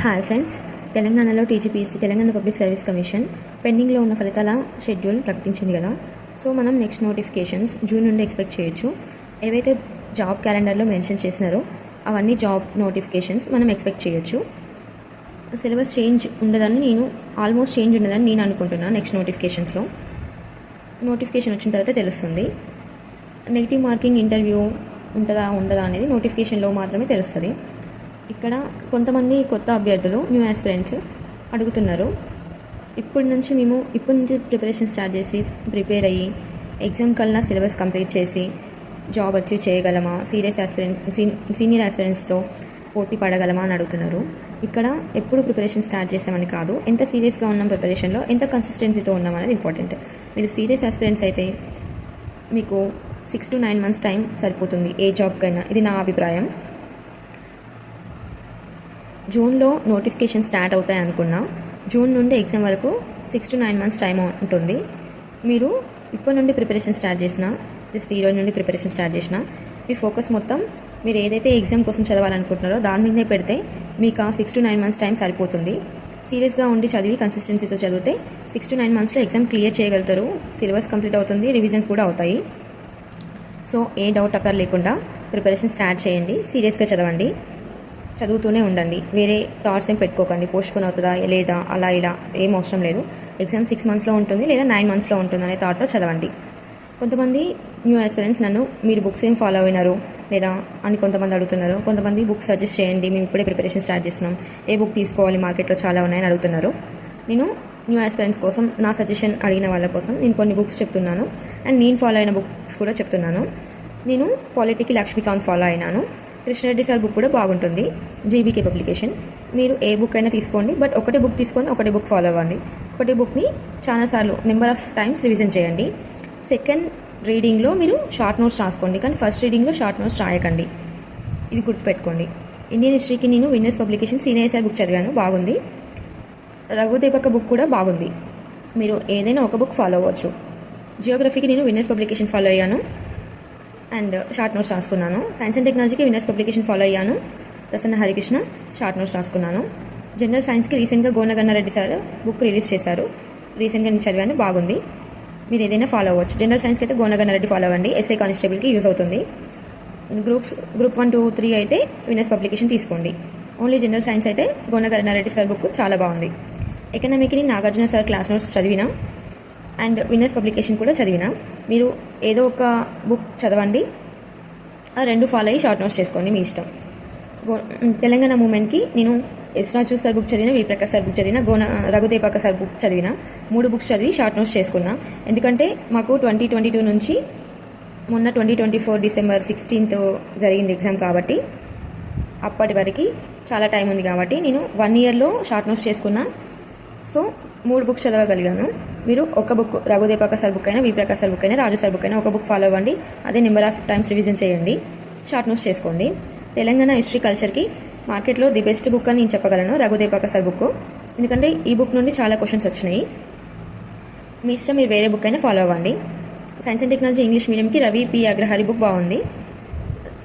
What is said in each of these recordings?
Hi friends తెలంగాణలో TGPSC Telangana public service commission పెండింగ్లో ఉన్న ఫలితాల షెడ్యూల్ ప్రకటించింది కదా. సో మనం నెక్స్ట్ నోటిఫికేషన్స్ జూన్ నుండి ఎక్స్పెక్ట్ చేయొచ్చు. ఏవైతే జాబ్ క్యాలెండర్లో మెన్షన్ చేసినారో అవన్నీ జాబ్ నోటిఫికేషన్స్ మనం ఎక్స్పెక్ట్ చేయొచ్చు. సిలబస్ చేంజ్ ఉండదని నేను ఆల్మోస్ట్ చేంజ్ ఉండదని నేను అనుకుంటున్నాను నెక్స్ట్ నోటిఫికేషన్స్లో. నోటిఫికేషన్ వచ్చిన తర్వాత తెలుస్తుంది. నెగిటివ్ మార్కింగ్ ఇంటర్వ్యూ ఉంటుందా ఉండదా అనేది నోటిఫికేషన్లో మాత్రమే తెలుస్తుంది. ఇక్కడ కొంతమంది కొత్త అభ్యర్థులు న్యూ ఆస్పిరెంట్స్ అడుగుతున్నారు. ఇప్పటి నుంచి మేము ఇప్పటి నుంచి ప్రిపరేషన్ స్టార్ట్ చేసి ప్రిపేర్ అయ్యి ఎగ్జామ్ కల్లా సిలబస్ కంప్లీట్ చేసి జాబ్ అచీవ్ చేయగలమా? సీరియస్ ఆస్పిరెంట్ సీనియర్ ఆస్పిరెంట్స్తో పోటీ పడగలమా అని అడుగుతున్నారు. ఇక్కడ ఎప్పుడు ప్రిపరేషన్ స్టార్ట్ చేసామని కాదు ఎంత సీరియస్గా ఉన్నాం ప్రిపరేషన్లో ఎంత కన్సిస్టెన్సీతో ఉన్నాం అనేది ఇంపార్టెంట్ మీరు సీరియస్ ఆస్పిరెంట్స్ అయితే మీకు six to nine months time సరిపోతుంది ఏ జాబ్కైనా ఇది నా అభిప్రాయం. జూన్లో నోటిఫికేషన్ స్టార్ట్ అవుతాయి అనుకున్నా జూన్ నుండి ఎగ్జామ్ వరకు six to nine months time ఉంటుంది. మీరు ఇప్పటి నుండి ప్రిపరేషన్ స్టార్ట్ చేసిన జస్ట్ ఈ రోజు నుండి ప్రిపరేషన్ స్టార్ట్ చేసిన మీ ఫోకస్ మొత్తం మీరు ఏదైతే ఎగ్జామ్ కోసం చదవాలనుకుంటున్నారో దాని మీదే పెడితే మీకు ఆ six to nine months time సరిపోతుంది. సీరియస్గా ఉండి చదివి కన్సిస్టెన్సీతో చదివితే సిక్స్ టు నైన్ మంత్స్లో ఎగ్జామ్ క్లియర్ చేయగలుగుతారు. సిలబస్ కంప్లీట్ అవుతుంది రివిజన్స్ కూడా అవుతాయి. సో ఏ డౌట్ అక్కర్ లేకుండా ప్రిపరేషన్ స్టార్ట్ చేయండి. సీరియస్గా చదవండి. చదువుతూనే ఉండండి. వేరే థాట్స్ ఏం పెట్టుకోకండి. పోస్ట్పోన్ అవుతుందా? లేదా? అలా ఇలా ఏం అవసరం లేదు. ఎగ్జామ్ సిక్స్ మంత్స్లో ఉంటుంది లేదా నైన్ మంత్స్లో ఉంటుంది అనే థాట్తో చదవండి. కొంతమంది న్యూ ఆస్పిరెంట్స్ నన్ను మీరు బుక్స్ ఏం ఫాలో అయినారు? లేదా? అని కొంతమంది అడుగుతున్నారు. కొంతమంది బుక్స్ సజెస్ట్ చేయండి. మేము ఇప్పుడే ప్రిపరేషన్ స్టార్ట్ చేస్తున్నాం. ఏ బుక్ తీసుకోవాలి? మార్కెట్లో చాలా ఉన్నాయని అడుగుతున్నారు. నేను న్యూ ఆస్పిరెంట్స్ కోసం నా సజెషన్ అడిగిన వాళ్ళ కోసం నేను కొన్ని బుక్స్ చెప్తున్నాను. అండ్ నేను ఫాలో అయిన బుక్స్ కూడా చెప్తున్నాను. నేను పాలిటికి లక్ష్మీకాంత్ ఫాలో అయినాను. కృష్ణారెడ్డి సార్ బుక్ కూడా బాగుంటుంది. GBK publication. మీరు ఏ బుక్ అయినా తీసుకోండి. బట్ ఒకటే బుక్ తీసుకొని ఒకటే బుక్ ఫాలో అవ్వండి. ఒకటే బుక్ని చాలాసార్లు నెంబర్ ఆఫ్ టైమ్స్ రివిజన్ చేయండి. సెకండ్ రీడింగ్లో మీరు షార్ట్ నోట్స్ రాసుకోండి. కానీ ఫస్ట్ రీడింగ్లో షార్ట్ నోట్స్ రాయకండి. ఇది గుర్తుపెట్టుకోండి. ఇండియన్ హిస్టరీకి నేను winners publication senior sir book చదివాను. బాగుంది. రఘుదేపక బుక్ కూడా బాగుంది. మీరు ఏదైనా ఒక బుక్ ఫాలో అవ్వచ్చు. జియోగ్రఫీకి నేను విన్నర్స్ పబ్లికేషన్ ఫాలో అయ్యాను. అండ్ షార్ట్ నోట్స్ రాసుకున్నాను. సైన్స్ అండ్ టెక్నాలజీకి విన్నర్స్ పబ్లికేషన్ ఫాలో అయ్యాను. ప్రసన్న హరికృష్ణ షార్ట్ నోట్స్ రాసుకున్నాను. జనరల్ సైన్స్కి రీసెంట్గా గోనగన్నారెడ్డి సార్ బుక్ రిలీజ్ చేశారు. రీసెంట్గా నేను చదివాను బాగుంది. మీరు ఏదైనా ఫాలో అవ్వచ్చు. జనరల్ సైన్స్కి అయితే గోనగన్నారెడ్డి ఫాలో అవ్వండి. ఎస్ఐ కానిస్టేబుల్కి యూజ్ అవుతుంది. Groups group one two three అయితే విన్నర్స్ పబ్లికేషన్ తీసుకోండి. ఓన్లీ జనరల్ సైన్స్ అయితే గోనగన్నారెడ్డి సార్ బుక్ చాలా బాగుంది. ఎకనామిక్ని నాగార్జున సార్ క్లాస్ నోట్స్ చదివిన అండ్ విన్నర్స్ పబ్లికేషన్ కూడా చదివిన మీరు ఏదో ఒక బుక్ చదవండి. ఆ రెండు ఫాలో అయ్యి షార్ట్ నోట్స్ చేసుకోండి మీ ఇష్టం. తెలంగాణ మూమెంట్కి నేను ఎస్ రాజు సార్ బుక్ చదివిన విప్రకాశ్ సార్ బుక్ చదివిన గోన రఘుదేపాక సార్ బుక్ చదివిన మూడు బుక్స్ చదివి షార్ట్ నోట్స్ చేసుకున్నా. ఎందుకంటే మాకు ట్వంటీ ట్వంటీ టూ నుంచి మొన్న twenty twenty four December sixteenth జరిగింది ఎగ్జామ్ కాబట్టి అప్పటి వరకు చాలా టైం ఉంది కాబట్టి నేను వన్ ఇయర్లో షార్ట్ నోట్స్ చేసుకున్నా. సో మూడు బుక్స్ చదవగలిగాను. మీరు ఒక బుక్ రఘుదేపాక సార్ బుక్ అయినా విప్రకాష్ సార్ బుక్ అయినా రాజు సార్ బుక్ అయినా ఒక బుక్ ఫాలో అవ్వండి. అదే నెంబర్ ఆఫ్ టైమ్స్ రివిజన్ చేయండి. షార్ట్ నోట్స్ చేసుకోండి. తెలంగాణ హిస్టరీ కల్చర్కి మార్కెట్లో ది బెస్ట్ బుక్ అని నేను చెప్పగలను రఘుదేపాక సార్ బుక్ ఎందుకంటే ఈ బుక్ నుండి చాలా క్వశ్చన్స్ వచ్చినాయి. మీ ఇష్టం మీరు వేరే బుక్ అయినా ఫాలో అవ్వండి. సైన్స్ అండ్ టెక్నాలజీ ఇంగ్లీష్ మీడియంకి రవి పి అగ్రహారి బుక్ బాగుంది.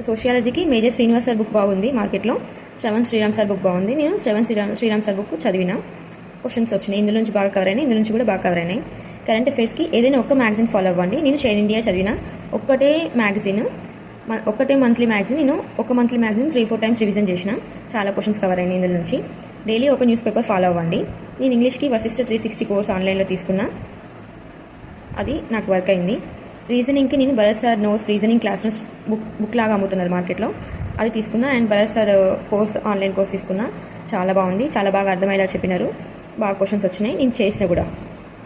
సోషియాలజీకి మేజర్ శ్రీనివాస్ సార్ బుక్ బాగుంది మార్కెట్లో శ్రవణ్ శ్రీరామ్ సార్ బుక్ బాగుంది. నేను శ్రవణ్ శ్రీరామ్ శ్రీరామ్ సార్ బుక్ చదివినా. క్వశ్చన్స్ వచ్చినాయి. ఇందులో నుంచి బాగా కవర్ అయినాయి. ఇందులో నుంచి కూడా బాగా కవర్ అయినాయి. కరెంట్ అఫైర్స్కి ఏదైనా ఒక్క మ్యాగజైన్ ఫాలో అవ్వండి. నేను షైన్ ఇండియా చదివిన ఒక్కటే మ్యాగజైన్ ఒక్కటే మంత్లీ మ్యాగజైన్ నేను ఒక monthly magazine three four times revision చేసిన చాలా క్వశ్చన్స్ కవర్ అయినాయి ఇందులో నుంచి. డైలీ ఒక న్యూస్ పేపర్ ఫాలో అవ్వండి. నేను ఇంగ్లీష్కి వశిష్ట త్రీ సిక్స్టీ కోర్స్ ఆన్లైన్లో తీసుకున్నా. అది నాకు వర్క్ అయింది. రీజనింగ్కి నేను Bharat sir notes reasoning class notes book book లాగా అమ్ముతున్నారు మార్కెట్లో అది తీసుకున్నా and Bharat sir course online course తీసుకున్నా. చాలా బాగుంది. చాలా బాగా అర్థమయ్యేలా చెప్పినారు. బాగా క్వశ్చన్స్ వచ్చినాయి. నేను చేసిన కూడా.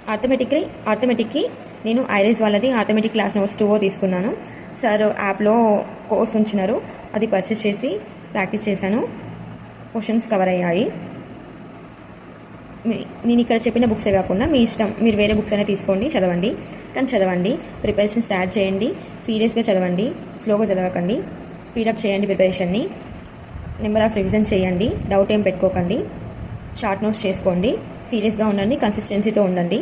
ఆర్థమెటిక్కి ఆర్థమెటిక్కి నేను ఐరిస్ వాళ్ళది ఆథమెటిక్ క్లాస్ నోట్స్ టూవో తీసుకున్నాను. సార్ యాప్లో కోర్స్ ఉంచినారు. అది పర్చేస్ చేసి ప్రాక్టీస్ చేశాను. క్వశ్చన్స్ కవర్ అయ్యాయి. నేను ఇక్కడ చెప్పిన బుక్సే కాకుండా మీ ఇష్టం మీరు వేరే బుక్స్ అయినా తీసుకోండి చదవండి. కానీ చదవండి. ప్రిపరేషన్ స్టార్ట్ చేయండి. సీరియస్గా చదవండి. స్లోగా చదవకండి. స్పీడప్ చేయండి ప్రిపరేషన్ని నెంబర్ ఆఫ్ రివిజన్ చేయండి. డౌట్ ఏం పెట్టుకోకండి. షార్ట్ నోట్స్ చేసుకోండి. సీరియస్గా ఉండండి కన్సిస్టెన్సీతో ఉండండి.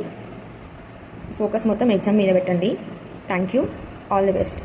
ఫోకస్ మొత్తం ఎగ్జామ్ మీద పెట్టండి. Thank you all the best